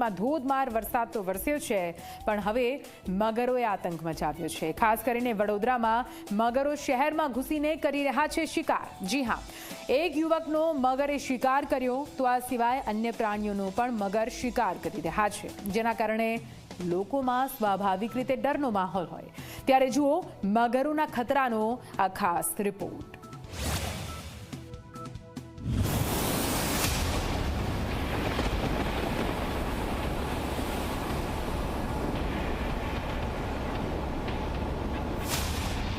ગુજરાતમાં ધોધમાર વરસાદ તો વરસ્યો છે, પણ હવે મગરોએ આતંક મચાવ્યો છે. ખાસ કરીને વડોદરામાં મગરો શહેરમાં ઘૂસીને કરી રહ્યા છે શિકાર. જી હા, એક યુવકનો મગરે શિકાર કર્યો, તો આ સિવાય અન્ય પ્રાણીઓનો પણ મગર શિકાર કરી રહ્યા છે. જેના કારણે લોકોમાં સ્વાભાવિક રીતે ડરનો માહોલ હોય. ત્યારે જુઓ, મગરોના ખતરાનો આ ખાસ રિપોર્ટ.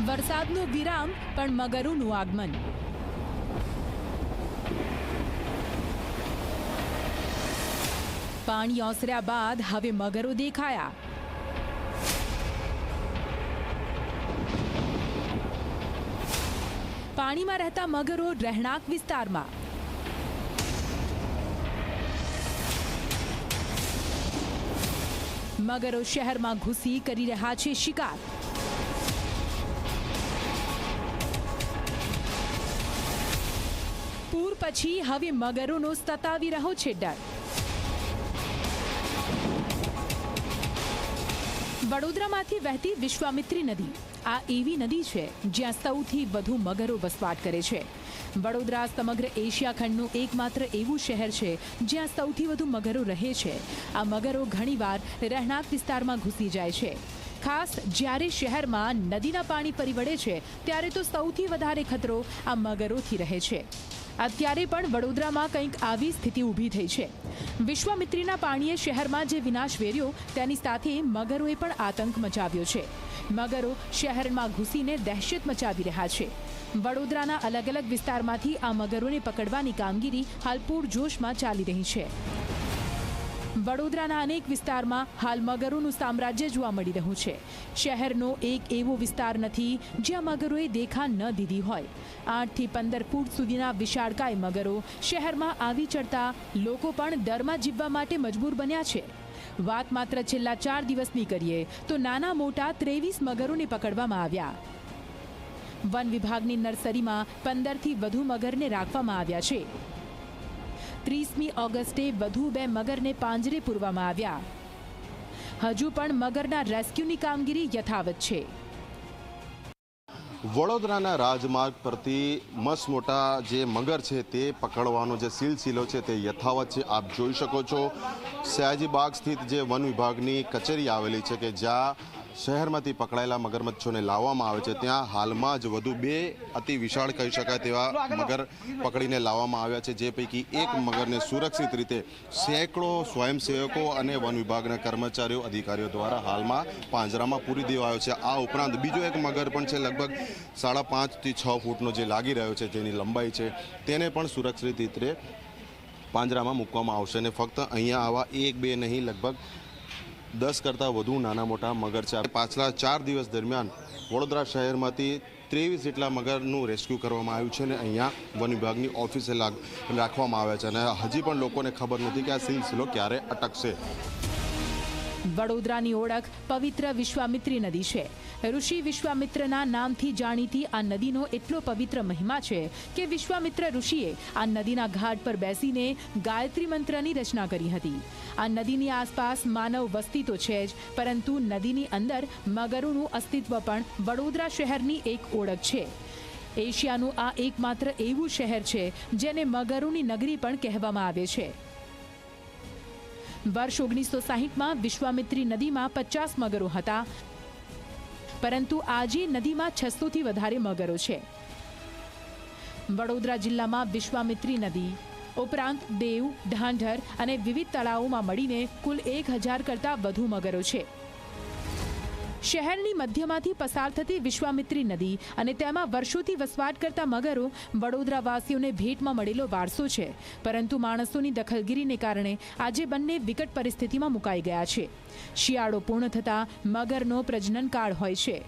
વરસાદનો વિરામ, પણ મગરોનું આગમન. પાણી ઓસર્યા બાદ હવે મગરો દેખાયા. પાણીમાં રહેતા મગરો રહેણાંક વિસ્તારમાં. મગરો શહેરમાં ઘૂસી કરી રહ્યા છે શિકાર. પછી હવે મગરોનો સતાવી રહ્યો છે ડર. વડોદરામાંથી વહેતી વિશ્વામિત્રી નદી. આ એવી નદી છે જ્યાં સૌથી વધુ મગરો વસવાટ કરે છે. વડોદરા સમગ્ર એશિયા ખંડનું એકમાત્ર એવું શહેર છે જ્યાં સૌથી વધુ મગરો રહે છે. આ મગરો ઘણીવાર રહેણાંક વિસ્તારમાં ઘૂસી જાય છે. ખાસ જ્યારે શહેરમાં નદીના પાણી પરિવડે છે, ત્યારે તો સૌથી વધારે ખતરો આ મગરોથી રહે છે. અત્યારે પણ વડોદરામાં કંઈક આવી સ્થિતિ ઊભી થઈ છે. વિશ્વામિત્રીના પાણીએ શહેરમાં જે વિનાશ વેર્યો, તેની સાથે મગરોએ પણ આતંક મચાવ્યો છે. મગરો શહેરમાં ઘૂસીને દહેશત મચાવી રહ્યા છે. વડોદરાના અલગ અલગ વિસ્તારમાંથી આ મગરોને પકડવાની કામગીરી હાલ પૂરજોશમાં ચાલી રહી છે. વડોદરાના અનેક વિસ્તારમાં હાલ મગરોનું સામ્રાજ્ય જોવા મળી રહ્યું છે. શહેરનો એક એવો વિસ્તાર નથી જ્યાં મગરોએ દેખા ન દીધી હોય. આઠથી પંદર ફૂટ સુધીના વિશાળકાય મગરો શહેરમાં આવી ચડતા લોકો પણ દરમાં જીવવા માટે મજબૂર બન્યા છે. વાત માત્ર છેલ્લા ચાર દિવસની કરીએ તો નાના મોટા ત્રેવીસ મગરોને પકડવામાં આવ્યા. વન વિભાગની નર્સરીમાં પંદરથી વધુ મગરને રાખવામાં આવ્યા છે. ત્રીસમી ઓગસ્ટે વધુ બે મગરને પાંજરે પૂરવામાં આવ્યા. હજુ પણ મગરના રેસ્ક્યુની કામગીરી યથાવત છે. વડોદરાના રાજમાર્ગ પરથી મસ્ત મોટા જે મગર છે તે પકડવાનો જે સિલસિલો છે તે યથાવત છે. આપ જોઈ શકો છો, સયાજીબાગ સ્થિત જે વન વિભાગની કચેરી આવેલી છે કે જ્યાં શહેરમાંથી પકડાયેલા મગરમચ્છોને લાવવામાં આવે છે. ત્યાં હાલમાં જ વધુ બે અતિ વિશાળ કહી શકાય તેવા મગર પકડીને લાવવામાં આવ્યા છે, જે પૈકી એક મગરને સુરક્ષિત રીતે સેંકડો સ્વયંસેવકો અને વન વિભાગના કર્મચારીઓ, અધિકારીઓ દ્વારા હાલમાં પાંજરામાં પૂરી દેવાયો છે. આ ઉપરાંત બીજો એક મગર પણ છે, લગભગ સાડા પાંચથી છ ફૂટનો જે લાગી રહ્યો છે, જેની લંબાઈ છે, તેને પણ સુરક્ષિત રીતે પાંજરામાં મૂકવામાં આવશે. અને ફક્ત અહીંયા આવા એક બે નહીં, લગભગ દસ કરતાં વધુ નાના મોટા મગર છે. પાછલા ચાર દિવસ દરમિયાન વડોદરા શહેરમાંથી ત્રેવીસ જેટલા મગરનું રેસ્ક્યુ કરવામાં આવ્યું છે અને અહીંયા વન વિભાગની ઓફિસે રાખવામાં આવ્યા છે. અને હજી પણ લોકોને ખબર નથી કે આ સિલસિલો ક્યારે અટકશે. વડોદરાની ઓળખ પવિત્ર વિશ્વામિત્રી નદી છે. ઋષિ વિશ્વામિત્રના નામથી જાણીતી આ નદીનો એટલો પવિત્ર મહિમા છે કે વિશ્વામિત્ર ઋષિએ આ નદીના ઘાટ પર બેસીને ગાયત્રી મંત્રની રચના કરી હતી. આ નદીની આસપાસ માનવ વસ્તી તો છે જ, પરંતુ નદીની અંદર મગરોનું અસ્તિત્વ પણ વડોદરા શહેરની એક ઓળખ છે. એશિયાનું આ એકમાત્ર એવું શહેર છે જેને મગરોની નગરી પણ કહેવામાં આવે છે. વર્ષ ઓગણીસો સાહીઠમાં વિશ્વામિત્રી નદીમાં પચાસ મગરો હતા. પરંતુ આજે નદીમાં છસોથી વધારે મગરો છે. વડોદરા જિલ્લામાં વિશ્વામિત્રી નદી, ઉપરાંત દેવ, ઢાંઢર અને વિવિધ તળાવોમાં મળીને કુલ એક હજાર કરતાં વધુ મગરો છે. શહેરની મધ્યમાંથી પસાર થતી વિશ્વામિત્રી નદી અને તેમાં વર્ષોથી વસવાટ કરતા મગરો વડોદરાવાસીઓને ભેટમાં મળેલો વારસો છે. પરંતુ માણસોની દખલગીરીને કારણે આજે બંને વિકટ પરિસ્થિતિમાં મુકાઈ ગયા છે. શિયાળો પૂર્ણ થતાં મગરનો પ્રજનન કાળ હોય છે.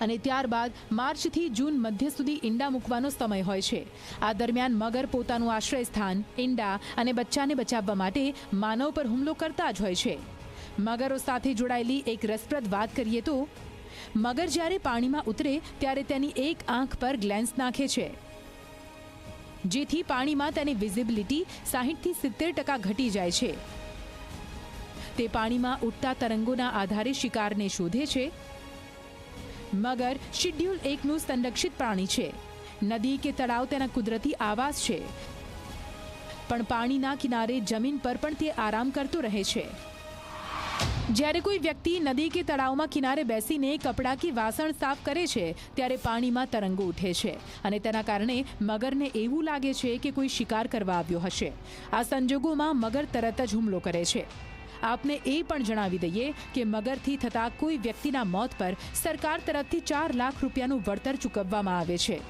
અને ત્યારબાદ માર્ચથી જૂન મધ્ય સુધી ઈંડા મૂકવાનો સમય હોય છે. આ દરમિયાન મગર પોતાનું આશ્રય સ્થાન ઈંડા અને બચ્ચાને બચાવવા માટે માનવ પર હુમલો કરતા જ હોય છે. મગરો સાથે જોડાયેલી એક રસપ્રદ વાત કરીએ તો, મગર જ્યારે પાણીમાં ઉતરે ત્યારે તેની એક આંખ પર ગ્લેન્સ નાખે છે. જેથી પાણીમાં તેની વિઝિબિલિટી સાહીઠથી સિત્તેર ટકા ઘટી જાય છે. તે પાણીમાં ઉઠતા તરંગોના આધારે શિકારને શોધે છે. મગર શિડ્યુલ એકનું સંરક્ષિત પ્રાણી છે. નદી કે તળાવ તેના કુદરતી આવાસ છે. પણ પાણીના કિનારે જમીન પર પણ તે આરામ કરતો રહે છે. જ્યારે કોઈ વ્યક્તિ નદી કે તળાવમાં કિનારે બેસીને કપડાં કે વાસણ સાફ કરે છે, ત્યારે પાણીમાં તરંગો ઉઠે છે અને તેના કારણે મગરને એવું લાગે છે કે કોઈ શિકાર કરવા આવ્યો હશે. આ સંજોગોમાં મગર તરત જ હુમલો કરે છે. આપને એ પણ જણાવી દઈએ કે મગરથી થતા કોઈ વ્યક્તિના મોત પર સરકાર તરફથી ચાર લાખ રૂપિયાનું વળતર ચૂકવવામાં આવે છે.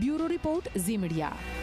Bureau report Zee Media.